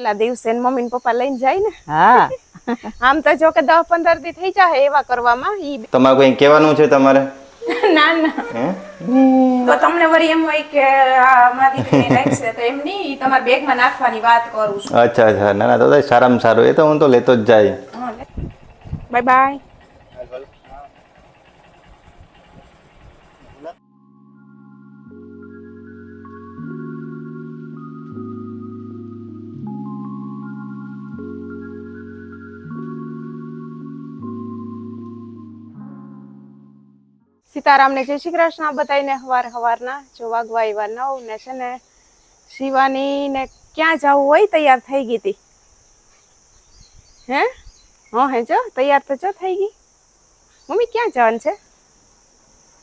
પેલા દિવસે મમ્મી ને પપ્પા લઈને જાય ને. હા. આમ તો જો કે દસ પંદર દી થઈ જાય એવા કરવામાં ઈ તમારે કોઈ કહેવાનું છે તમારે? ના ના. તો તમને વળી એમ હોય કે આ મારી દીકરી લાગશે તો એમ નહીં તમારા બેગમાં નાખવાની વાત કરું છું. અચ્છા અચ્છા. ના ના તો તો સારામાં સારું. એ તો હું તો લેતો જ જાય. બાય બાય સીતારામને જય શ્રી કૃષ્ણ બધાને હવાર હવારના જો વાગવા એવા નવ ને છે ને શિવાની ને ક્યાં જવું હોય તૈયાર થઈ ગઈ હતી હે? હા હે જો તૈયાર તો જો થઈ ગઈ. મમ્મી ક્યાં જવાનું છે?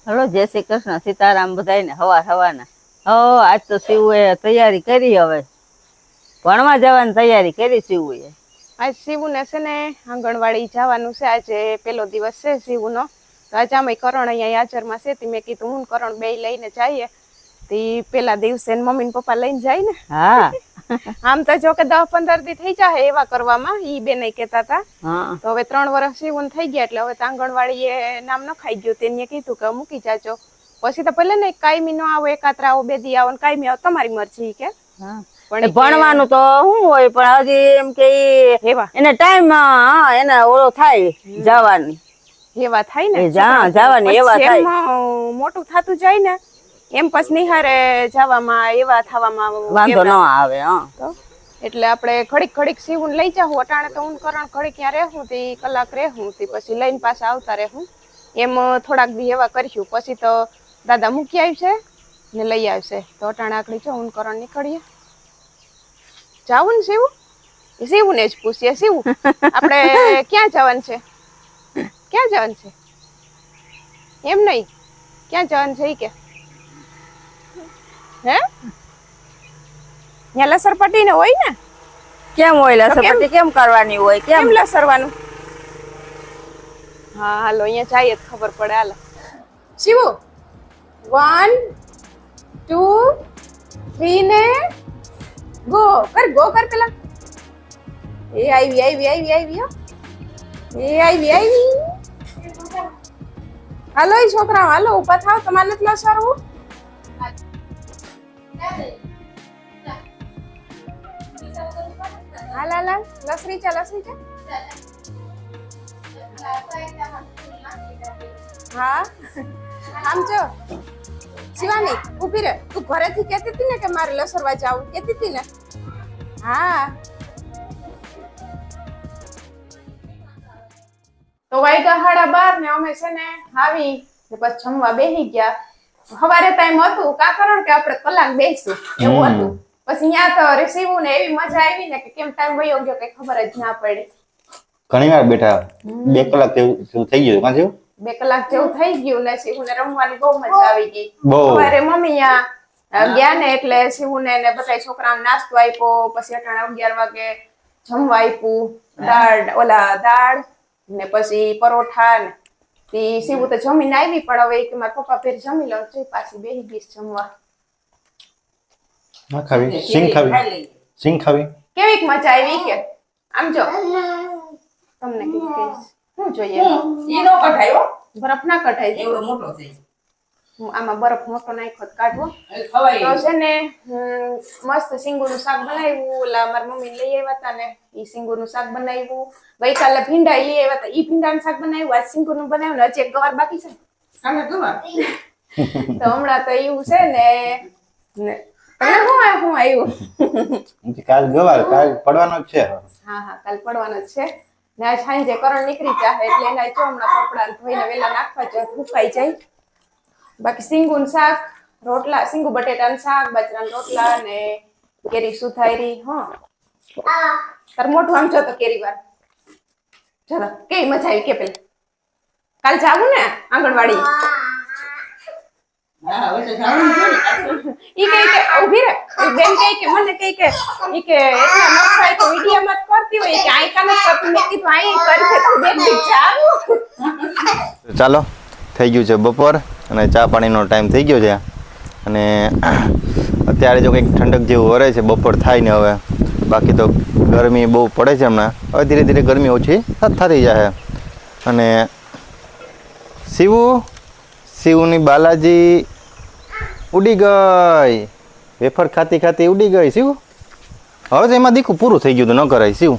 હલો જય શ્રી કૃષ્ણ સીતારામ બધાને હવાર હવાના હો આજ તો શિવુએ તૈયારી કરી હવે. ભણવા જવાની તૈયારી કરી શિવુએ. આજ શિવુને છે ને આંગણવાડી જવાનું છે આજે પેલો દિવસ છે શિવુનો. આજે કરણ અહીંયા યાચરમાં છે. તી મેં કીધું હું કરણ બે લઈને જઈએ. તી પેલા દિવસે મમ્મી ને પપ્પા લઈને જાય ને. હા. આમ તો જો કે દસ પંદર દી થઈ જાય એવા કરવામાં ઈ બે નહીં કેતા હતા તો હવે ત્રણ વર્ષ શિવન થઈ ગયા એટલે હવે તો એ નામ ન ખાઈ ગયું. તેને કીધું કે મૂકી જાજો. પછી તો પેલા ને કાયમી નો આવો એકાત્ર આવો બે દી આવો ને કાયમી આવો તમારી મરજી કે. પણ ભણવાનું તો શું હોય પણ હજી એમ કે એને ટાઈમ હા એને ઓળો થાય જવાની. એવા થાય ને જવાની એવા થાય. એમ, મોટું થતું જાય ને એમ પછી નિહારે જવામાં એવા થવામાં વાંધો ન આવે હા. એટલે આપણે ઘડીક ઘડીક સીવું લઈ જાઉં અટાણે તો હું કરણ ઘડીક ત્યાં રહેવું તે કલાક રહેવું તે પછી લઈને પાછા આવતા રહેવું. એમ થોડાક દી એવા કરીશું. પછી તો દાદા મૂકી આવશે ને લઈ આવશે. તો અટાણે આકડી જો હું કરણ નીકળીએ. જાવું ને સીવું? સીવું ને જ પૂછીએ સીવું? આપણે ક્યાં જવાનું છે? ક્યાં જવાનું છે? એમ નહીં. ક્યાં જવાનું છે કે. હે? ત્યાં લસરપટ્ટી ને હોય ને? કેમ હોય તો કેમ? કરવાની હોય? કેમ લસરવાનું? હા હાલો અહીંયા જઈએ તો ખબર પડે હાલો. શિવો વન ટુ થ્રી ને ગો કર ગો કર પેલા. એ આવી આવી આવી આવી. એ આવી આવી. હાલો એ છોકરા હાલો ઊભા થાવ તમારે નથી લસરવું? હાલ હાલ હાલ. લસરી ચા લસરી ચા હા? આમ જો. શિવાની, ઊભી રહે. તું ઘરેથી કહેતી હતી ને કે મારે લસરવા જાવું? કહેતી હતી ને? હા. તો વાયગા હાડા બાર ને અમે છે ને આવી ને પછી જમવા બેસી ગયા. સવારે ટાઈમ હતું કા કારણ કે આપણે કલાક બેસું એવું હતું. પછી ત્યાં તો રિસીવું ને એવી મજા આવી ને કે કેમ ટાઈમ વયો ગયો કઈ ખબર જ ના પડે. ઘણી વાર બેઠા બે કલાક જેવું થઈ ગયું કાં જેવું બે કલાક જેવું થઈ ગયું ને શિવુને રમવાની બહુ મજા આવી ગઈ. સવારે મમ્મી ગયા ને એટલે શિવુને ને બધા છોકરાઓને નાસ્તો આપ્યો પછી અટાણે અગિયાર વાગે જમવા આપ્યું દાળ ઓલા દાળ ને પછી પરોઠા ને. તી તો જમીને આવી પણ હવે એક મારા પપ્પા ફેર જમી લઉં છું પાછી બેહી ગઈ જમવા. ના ખાવી? સિંગ ખાવી? સિંગ ખાવી? કેવીક મજા આવી કે? આમ જો. તમને શું જોઈએ? ઈનો કઢાયો બરફ ના કઢાય એવડો મોટો થઈ આમાં બરફ મોટો નાખ્યો તો કાઢવો. એ તો છે ને મસ્ત સિંગુનું શાક બનાવ્યું. ઓલા મારા મમ્મી લઈ આવ્યા હતા ને ઈ સિંગુનું શાક બનાવ્યું. ગઈકાલે ભીંડા લઈ આવ્યા હતા ઈ ભીંડાનું શાક બનાવ્યું આજ સિંગુનું બનાવ્યું હજી એક ગવાર બાકી છે. તો હમણાં તો એવું છે ને શું આ- શું આવ્યું? કાલ ગવાર કાલ પડવાનો જ છે હા હા કાલ પડવાનો જ છે. ને સાંજે કરણ નીકળી જાય એટલે એના જો હમણાં કપડા ધોઈને વેલા નાખવા જાય સુકાઈ જાય. બાકી સિંગુન શાક રોટલા સિંગુ બટેટાનું શાક બાજરાના રોટલા ને કેરી સુથારી હા. તાર મોઢું આમ તો કેરી વાર. ચાલો કેવી મજા આવી કે પેલા? કાલ જાવું ને આંગણવાડી. ઈ કે ઊભી રે. બેન કઈ કે મને કે ઈ કે એટલા ન તો વિડિયો માં કરતી હોય. કે આઈ કામ કરતી મેં કીધું આઈ કરશે તો બેન ચાલો થઈ ગયું છે બપોર. અને ચા પાણીનો ટાઈમ થઈ ગયો છે. અને અત્યારે જો કંઈક ઠંડક જેવું વરે છે, બપોર થાય ને હવે. બાકી તો ગરમી બહુ પડે છે હમણાં. હવે ધીરે ધીરે ગરમી ઓછી થતી જાય અને શિવુ, શિવની બાલાજી ઉડી ગઈ. વેફર ખાતી ખાતી ઉડી ગઈ, શિવ. હવે તો એમાં દીકું પૂરું થઈ ગયું હતું, ન કરાય, શિવ.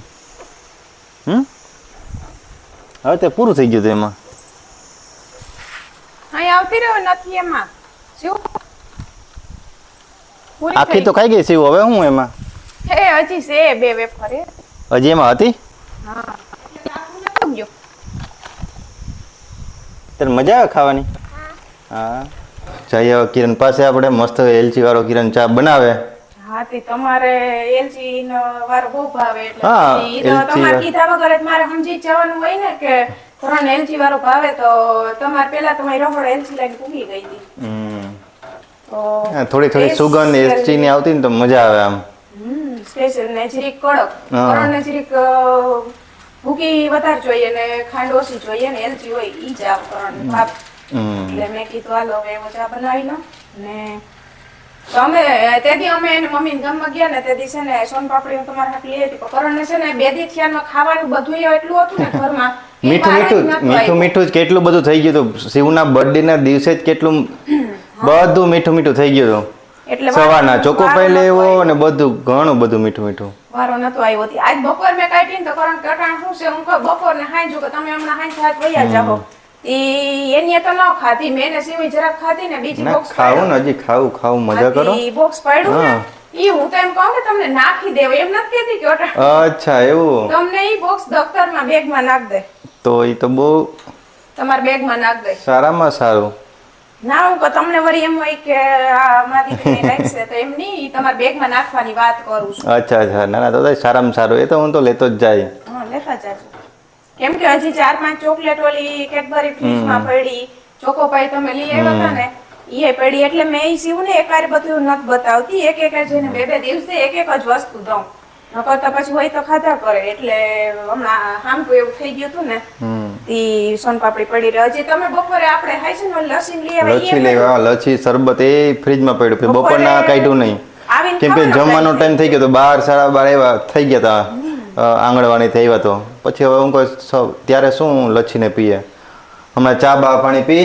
હમ? હવે તે પૂરું થઈ ગયું હતું એમાં. અહીં આવતી રહ્યો નથી એમાં. શું? આખી તો ખાઈ ગઈ શિવ હવે હું એમાં? હે હજી છે બે વેફર હે હજી એમાં હતી? તને મજા આવે ખાવાની? હા. જઈએ કિરણ પાસે આપણે મસ્ત એલચી વાળો કિરણ ચા બનાવે. હા તે તમારે એલચી નો વારો બહુ ભાવે એટલે હા, તમારે કીધા વગર જ મારે સમજી જવાનું હોય ને કે ત્રણ એલચી વાળો ભાવે તો તમારે પેલા તમારી રહોડ એલચી લઈને પૂગી ગઈ હતી થોડી થોડી સુગંધ એલચી ની આવતી ને તો મજા આવે આમ. સ્પેશિયલ ને જરીક કડક. કરણ ને જરીક ભૂકી વધારે જોઈએ ને ખાંડ ઓછી જોઈએ ને એલચી હોય ઈ જ આવ કરણ ભાપ એટલે મેં કીધું હાલો હવે એવો ચા બનાવી લો ને તો અમે તેથી અમે એને ગામ ગામમાં ગયા ને તેથી છે ને સોન પાપડી હું તમારા હાથ લઈ હતી. પણ કરણને છે ને બે દી થયા ખાવાનું બધું એટલું હતું ને ઘરમાં મીઠું જ મીઠું મીઠું મીઠું જ કેટલું બધું થઈ ગયું હતું. શિવના બર્થડે ના દિવસે જ કેટલું બધું મીઠું મીઠું થઈ ગયું હતું. એટલે સવારના ચોકો પહેલે પાઈ અને. બધું ઘણું બધું મીઠું મીઠું. વારો નતો આવ્યો. હતી આજ બપોર મેં કાઢી તો કરણ કે અટાણ શું છે? હું કહું બપોર ને હાંજુ કે તમે હમણાં હાઈ હાથ વયા જાઓ. ઈ એની તો ન ખાધી. મેં એને સીવી જરાક ખાધી ને બીજી બોક્સ ખાવું ને હજી ખાવું ખાવું મજા કરો. બોક્સ પાડ્યું ને. ઈ હું તો એમ કહું કે તમને નાખી દેવ. એમ નથી કહેતી કે અચ્છા એવું? તમને ઈ બોક્સ દફતરમાં બેગમાં નાખ દે. તો ઈ તો બહુ તમારા બેગમાં નાખ દે. સારામાં સારું. ના હું તમને વરી એમ હોય કે આ મારી તો એમ નહીં ઈ તમારા બેગમાં નાખવાની વાત કરું છું. અચ્છા અચ્છા. ના ના તો સારામાં સારું. એ તો હું તો લેતો જ જાય. હા લેતા જાય કેમ કે હજી ચાર પાંચ ચોકલેટ ઓલી કેડબરી ફ્રીજમાં પડી. ચોકો પાઈ તમે લઈ આવ્યા હતા ને ઈ પડી એટલે મેં એ સીવું ને એક બધું નથી બતાવતી. એક એક જઈને બે બે દિવસે એક એક જ વસ્તુ દઉં. નકર તો પછી હોય તો ખાધા કરે. એટલે હમણાં હામટું એવું થઈ ગયું હતું ને સોનપાપડી પડી રહી. હજી તમે બપોરે આપણે હાઈ છે ને લસી લઈ લેવા શરબત એ ફ્રીજમાં પડ્યું. બપોરના કાઢ્યું નહીં. કેમ કે જમવાનો ટાઈમ થઈ ગયો તો બાર સાડા બાર એવા થઈ ગયા હતા આંગણવાડી થઈ તો. પછી હવે હું કોઈ ત્યારે શું લચ્છીને પીએ? હમણાં ચા બા પાણી પી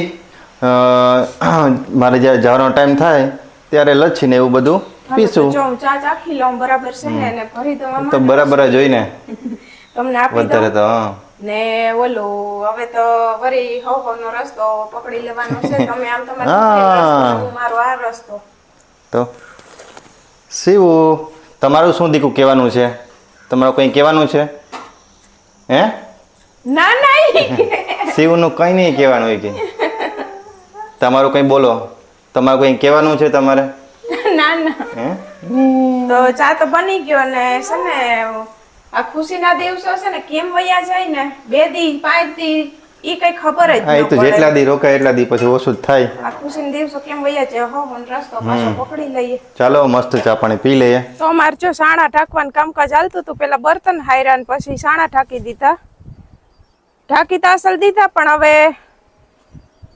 મારે જ્યારે જવાનો ટાઈમ થાય ત્યારે લચ્છીને એવું બધું પીશું તો બરાબર જોઈને તમને વધારે તો ને ઓલો હવે તો વરી હવ હવ નો રસ્તો પકડી લેવાનો છે. તમે આમ તમારો મારો આ રસ્તો. તો શિવ તમારું શું દીકું કહેવાનું છે? તમારું કંઈ કહેવાનું છે? હે? ના ના. શિવનું કંઈ નહીં કહેવાનું હોય કે. તમારું કંઈ બોલો. તમારું કંઈ કહેવાનું છે તમારે? ના ના. તો ચા તો બની ગયો ને છે ને આ ખુશીના દિવસો છે ને કેમ વયા જાય ને? બે દી પાંચ દી ઈ કઈ ખબર જ હા એ તો જેટલા દી રોકાય એટલા દી પછી ઓછું થાય. આ ખુશીના દિવસો કેમ વયા જાય? હો મન રસ્તો પાછો પકડી લઈએ. ચાલો મસ્ત ચા પાણી પી લઈએ. તો અમારે જો સાણા ઢાંકવાનું કામકાજ હાલતું હતું. પેલા બર્તન હાયરાન પછી સાણા ઢાંકી દીધા. ઢાંકી તો અસલ દીધા પણ હવે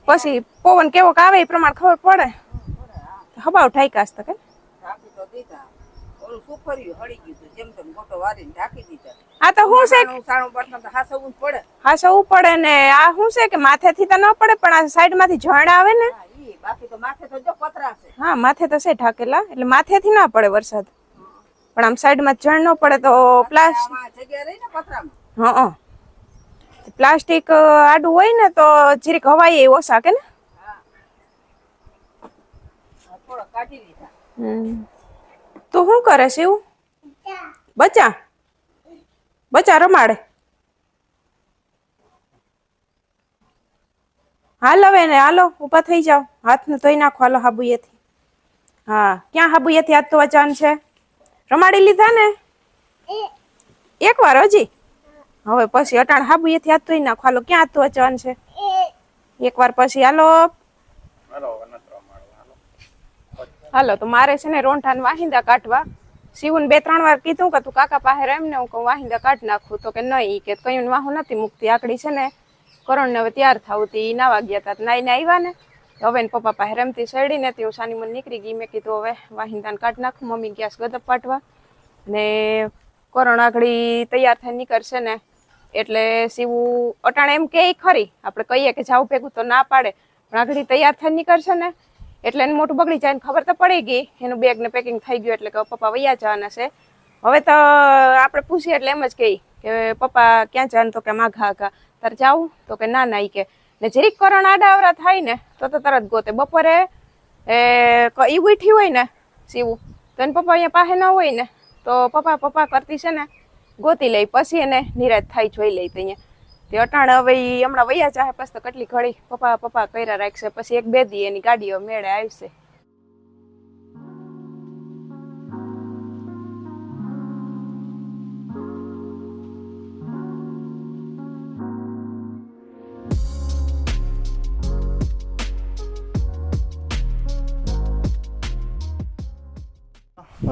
પછી પવન કેવો આવે એ પ્રમાણે ખબર પડે. હબાવ ઠાઈકાશ તો કે. તો ઓલું સુખર્યું હળી ગયું હતું. જેમ તેમ ગોટો વારીને ઢાંકી દીધા. આ તો શું છે જ પડે. હા સવું પડે ને આ શું છે કે માથેથી તો ન પડે પણ આ સાઈડમાંથી આવે ને. હા બાકી તો માથે તો છે. હા માથે તો છે ઢાકેલા એટલે માથેથી ના પડે વરસાદ. પણ આમ સાઈડમાં ઝાડ ન પડે તો પ્લાસ જગ્યા રહી ને હા. પ્લાસ્ટિક આડું હોય ને તો જરીક હવાઈ ઓછા કે ને? તું શું કરે છે એવું? બચ્ચા? બચ્ચા રમાડે? હાલ હવે ને હાલો ઊભા થઈ જાઓ. હાથને ધોઈ નાખો હાલો હાબુએથી હા ક્યાં હાબુએથી હાથ ધોવા ચાન છે? રમાડી લીધા ને? એક વાર હજી? હવે પછી અટાણ હાબુએથી હાથ ધોઈ નાખો. હાલો ક્યાં હાથ ધોવા જવાનું છે? એક વાર પછી હાલો. હાલો તો મારે છે ને રોંઠાને વાહિંદા કાઢવા. શિવન બે ત્રણ વાર કીધું કે તું કાકા પાસે રેમ ને હું કહું વાહિંદા કાઢ નાખું. તો કે નહીં કે કયું વાહું નથી મૂકતી. આકડી છે ને કરણ ને હવે તૈયાર થવું તી. નાવા ગયા તા. નાઈને આવ્યા ને. હવે પપ્પા પાસે રમતી સડી ને તે હું સાની મને નીકળી ગઈ. મેં કીધું હવે વાહિંદાને કાઢ નાખું. મમ્મી ગેસ ગદપ પાટવા ને કરણ આગળી તૈયાર થઈ નીકળશે ને એટલે સીવું અટાણે એમ કે ખરી, આપણે કહીએ કે જાવ ભેગું તો ના પાડે, પણ આગળ તૈયાર થઈને નીકળશે ને. એટલે એને મોટું બગડી જાય ખબર તો પડી ગઈ, એનું બેગ ને પેકિંગ થઈ ગયું એટલે કે પપ્પા વૈયા જવાના છે. હવે તો આપણે પૂછીએ એટલે એમ જ કહી કે પપ્પા ક્યાં જવાનું તો કે માઘા ઘા તારે જાવું? તો કે ના ના કે, ને જરીક કરણ આડાવરા થાય ને, તો તો તરત ગોતે. બપોરે, એ ઈ ઉઠી હોય ને સીવું તો એને પપ્પા અહીંયા પાસે ન હોય ને, તો પપ્પા પપ્પા કરતી છે ને ગોતી લઈ, પછી એને નિરાશ થાય, જોઈ લઈ તો અહીંયા. તે અટાણે હવે એ હમણાં વૈયા ચાહે પછી તો કેટલી ઘડી પપ્પા પપ્પા કર્યા રાખશે, પછી એક બે દી એની ગાડીઓ મેળે આવશે.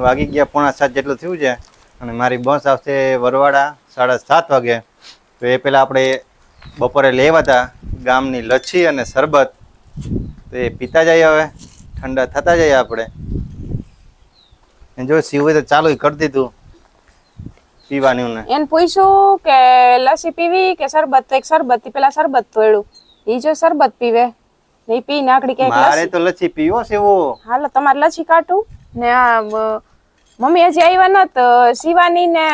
વાગી ગયા પોણા સાત જેટલું થયું છે. અને મારી બસ આવશે વરવાડા સાડા સાત વાગે. તો એ પહેલાં આપણે બપોરે લેવા હતા ગામની લચ્છી અને શરબત. તો એ પીતા જઈએ હવે. ઠંડા થતા જઈએ આપણે. જો સીવું તો ચાલુ કરી દીધું પીવાનું ને એને પૂછ્યું કે લસ્સી પીવી કે શરબત? એક શરબત પેલા શરબત તોડ્યું. ઈ જો શરબત પીવે. ને પી નાકડી કે મારે તો લચ્છી પીવો સેવો હાલો તમારે લચ્છી કાઢું? ને આ મમ્મી હજી આવ્યા તો શિવાની ને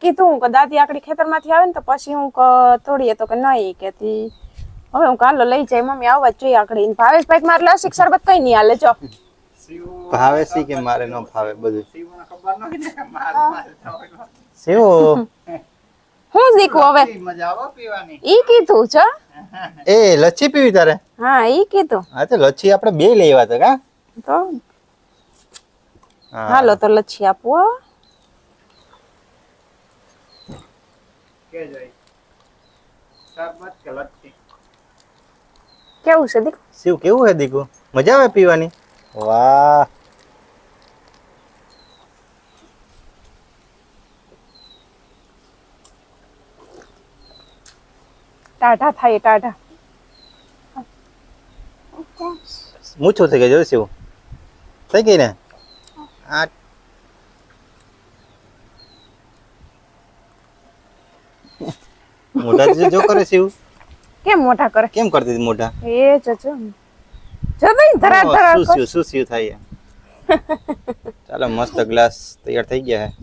કીધું કે દાદી આકડી ખેતરમાંથી આવે ને તો પછી હું ક- તોડીએ તો કે નહીં કેતી. હવે હું કાલો લઈ જાય મમ્મી આવવા જ જોઈએ આકડી. ભાવેશ ભાવેશભાઈ મારે લસિક શરબત કઈ નહીં હાલે જો. ભાવે સી કે મારે ન ભાવે બધું? સેવો હું. શીખું હવે? ઈ કીધું છે એ લચ્છી પીવી તારે? હા ઈ કીધું. હા તો લચ્છી આપણે બે લેવા હતા કા? તો. હાલો તો લચ્છી આપું હો. કેવું છે દીક શિવ કેવું હે દીકુ મજા આવે પીવાની વાહ ટાઢા થાય ટાઢા મૂછો થઈ ગઈ જો શિવ થઈ ગઈ ને આ મોઢા જો- કરે છે કેમ મોટા કરે? કેમ કરતી હતી મોઢા એ ચચો જો ભાઈ ધરા ધરા શું શું શિવ શું થાય ચાલો મસ્ત ગ્લાસ તૈયાર થઈ ગયા હે.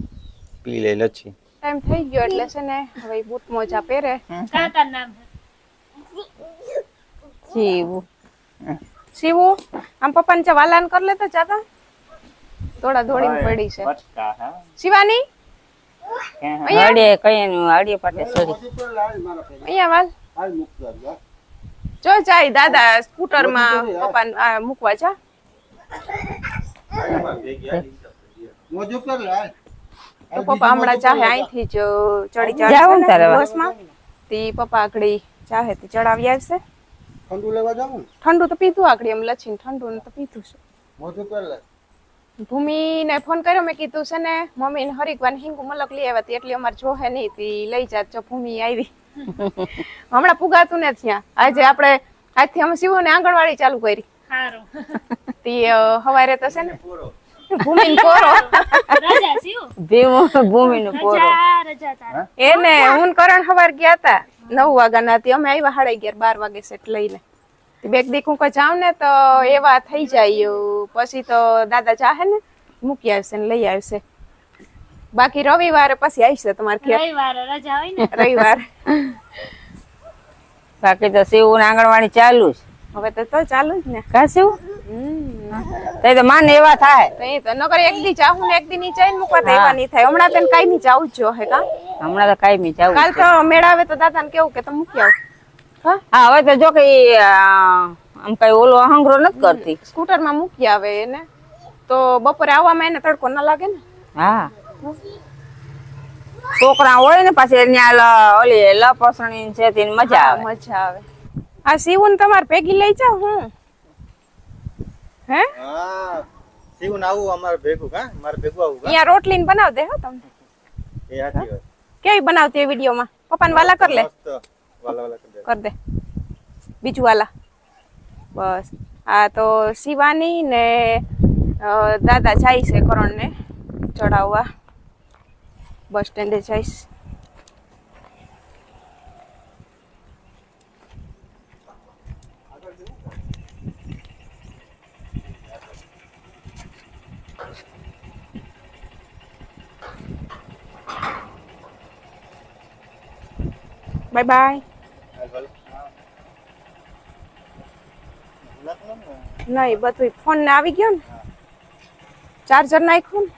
પી લે લચ્છી. ટાઈમ થઈ ગયો એટલે છે ને હવે બૂટ મોજા પહેરે. જીવું શિવું. આમ પપ્પાને ચા વાલાન કર લેતા જાતા થોડા દોડીને પડી છે. શિવાની? અડીએ કઈ નું પાટે સોરી અહીંયા વાલ. જો જાય દાદા સ્કૂટરમાં પપ્પાને આ મૂકવા જા. તો પપ્પા હમણાં ચાહે અહીંથી જ ચડી જાવું બસ હવે? તી પપ્પા આકડી ચાહે તી ચડાવી આવશે. ઠંડુ તો પીધું આકડી એમ લચીને ઠંડુ ને તો પીધું છે. ભૂમિને ફોન કર્યો મેં કીધું છે ને મમ્મી ને હરિકવાન હિંગુ મલક લઈ આવ્યા હતી એટલે અમારે જોહે નહીં તી લઈ જાત જો ભૂમિ આવી. હમણાં પુગાતું ને ત્યાં. આજે આપણે આજથી અમે શિવને આંગણવાડી ચાલુ કરી. તી હવારે તો છે ને ભૂમિ પોરો. ભીમો ભૂમિ એને હું કરણ હવાર ગયા હતા નવ વાગ્યાના હતી અમે આવ્યા સાડા અગિયાર બાર વાગે સેટ લઈને. બેગ દીક હું જાઉં ને તો એવા થઈ જાય પછી તો દાદા ચાહે ને મૂકી આવશે ને લઈ આવશે. બાકી રવિવારે પછી આવશે તમારે ઘેર. રવિવાર બાકી તો શિવ આંગણવાડી ચાલુ જ હવે તો તો ચાલુ જ ને. કા શિવ? હમ. તે તો માન એવા થાય. તો એ તો નકર એક દી ચાહું ને એક દી ની ચાઈને મૂકવા તો એવા નહીં થાય. હમણાં તને કાંઈ જાવું જ જો હે કા. હમણાં તો કાઈ મી જાવું કાલ તો મેળાવે તો દાદાને કેવું કે તમે મૂકી આવો. હા? હવે તો જો કઈ આમ કઈ ઓલો અહંગરો નથી કરતી. સ્કૂટરમાં મૂકી આવે એને. તો બપોરે આવવામાં એને તડકો ના લાગે ને? હા. છોકરા હોય ને પાછી ત્યાં ઓલી લપસણી છે તેને મજા આવે. મજા આવે. આ સીવું તમારે ભેગી લઈ જાવ હું. હે? હા શિવ આવું અમારે ભેગું હા? મારે ભેગું આવું અહીંયા રોટલી ને બનાવ દે હો તમને. એ સાચી વાત. કેવી બનાવતી એ વિડીયોમાં? પપ્પાને વાલા કર લે. વાલા વાલા કરી કર દે. બીજું વાલા. બસ. આ તો શિવાની ને દાદા જાય છે કરણને ચડાવવા બસ સ્ટેન્ડે જઈશ. બાય બાય નહીં બધું ફોન ને આવી ગયો ને? ચાર્જર નાખ્યું ને?